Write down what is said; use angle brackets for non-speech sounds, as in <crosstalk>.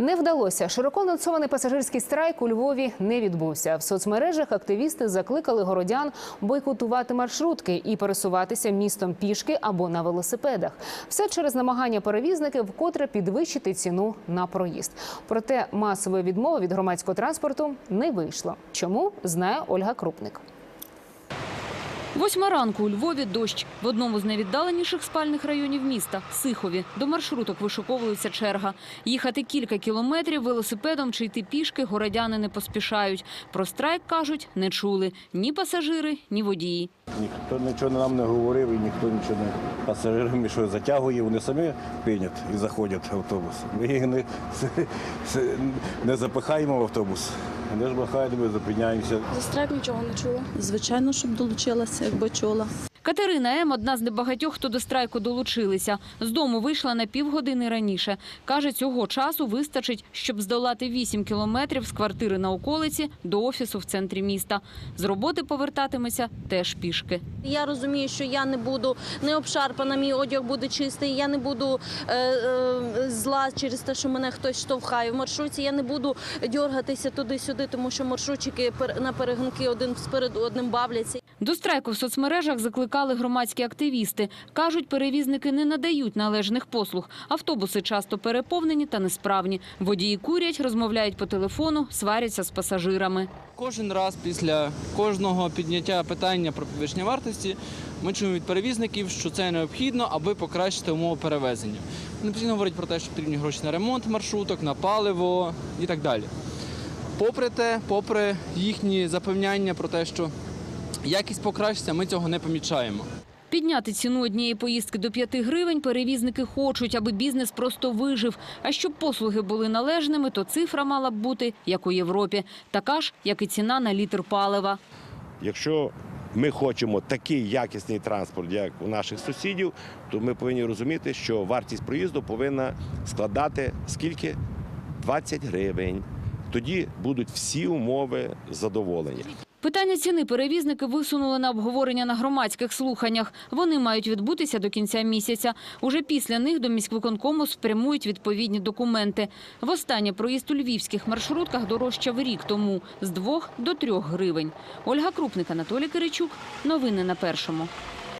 Не вдалося. Широко анонсований пасажирський страйк у Львові не відбувся. В соцмережах активісти закликали городян бойкотувати маршрутки і пересуватися містом пішки або на велосипедах. Все через намагання перевізників вкотре підвищити ціну на проїзд. Проте масової відмови від громадського транспорту не вийшло. Чому знає Ольга Крупник. Восьма ранку у Львові дощ. В одному з найвіддаленіших спальних районів міста – Сихові. До маршруток вишуковується черга. Їхати кілька кілометрів велосипедом чи йти пішки городяни не поспішають. Про страйк, кажуть, не чули ні пасажири, ні водії. Ніхто нічого нам не говорив і ніхто нічого не пасажирам, що затягує, вони самі прийнять і заходять в автобус. Ми їх не, <laughs> не запихаємо в автобус. Вони ж махають, ми зупиняємося. За страйк нічого не чула. Звичайно, щоб долучилася, якби чула. Катерина М. – одна з небагатьох, хто до страйку долучилися. З дому вийшла на півгодини раніше. Каже, цього часу вистачить, щоб здолати 8 кілометрів з квартири на околиці до офісу в центрі міста. З роботи повертатиметься теж пішки. Я розумію, що я не буду не обшарпана, мій одяг буде чистий. Я не буду е, е, зла через те, що мене хтось штовхає в маршрутці. Я не буду дьоргатися туди-сюди, тому що маршрутчики на перегонки один спереду одним бавляться. До страйку в соцмережах закликали громадські активісти. Кажуть, перевізники не надають належних послуг. Автобуси часто переповнені та несправні. Водії курять, розмовляють по телефону, сваряться з пасажирами. Кожен раз після кожного підняття питання про підвищення вартості ми чуємо від перевізників, що це необхідно, аби покращити умови перевезення. Вони постійно говорять про те, що потрібні гроші на ремонт маршруток, на паливо і так далі. Попри те, попри їхні запевняння про те, що якість покращиться, ми цього не помічаємо. Підняти ціну однієї поїздки до 5 гривень перевізники хочуть, аби бізнес просто вижив. А щоб послуги були належними, то цифра мала б бути, як у Європі. Така ж, як і ціна на літр палива. Якщо ми хочемо такий якісний транспорт, як у наших сусідів, то ми повинні розуміти, що вартість проїзду повинна складати скільки? 20 гривень. Тоді будуть всі умови задоволені. Питання ціни перевізники висунули на обговорення на громадських слуханнях. Вони мають відбутися до кінця місяця. Уже після них до міськвиконкому спрямують відповідні документи. Востаннє проїзд у львівських маршрутках дорожчав рік тому – з 2 до 3 гривень. Ольга Крупник, Анатолій Киричук. Новини на Першому.